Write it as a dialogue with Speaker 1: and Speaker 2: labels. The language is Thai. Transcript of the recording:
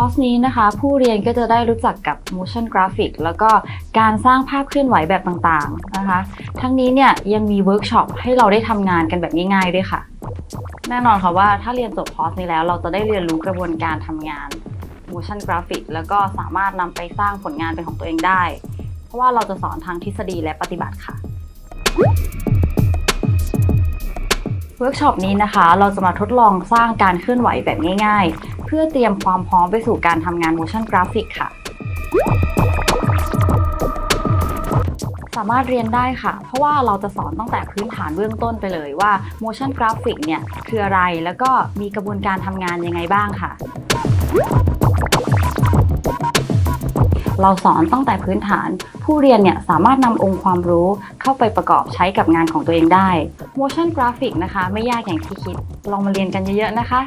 Speaker 1: อร์สนี้นะคะ ผู้เรียนก็จะได้รู้จักกับ motion graphic แล้วก็การสร้างภาพเคลื่อนไหวแบบต่างๆนะคะ ทั้งนี้เนี่ยยังมีเวิร์กช็อปให้เราได้ทำงานกันแบบง่ายๆด้วยค่ะ แน่นอนค่ะว่าถ้าเรียนจบคอร์สนี้แล้วเราจะได้เรียนรู้กระบวนการทำงาน motion graphic แล้วก็สามารถนำไปสร้างผลงานเป็นของตัวเองได้ เพราะว่าเราจะสอนทั้งทฤษฎีและปฏิบัติค่ะ เวิร์กช็อปนี้นะคะ เราจะมาทดลองสร้างการเคลื่อนไหวแบบง่าย ๆ เพื่อเตรียมความพร้อมไปสู่การทำงาน motion graphic ค่ะ สามารถเรียนได้ค่ะ เพราะว่าเราจะสอนตั้งแต่พื้นฐานเบื้องต้นไปเลยว่า motion graphic เนี่ยคืออะไรแล้วก็มีกระบวนการทำงานยังไงบ้างค่ะ เราสอนตั้งแต่พื้นฐาน ผู้เรียนเนี่ยสามารถนำองค์ความรู้เข้าไปประกอบใช้กับงานของตัวเองได้ motion graphic นะคะ ไม่ยากอย่างที่คิด ลองมาเรียนกันเยอะๆนะคะ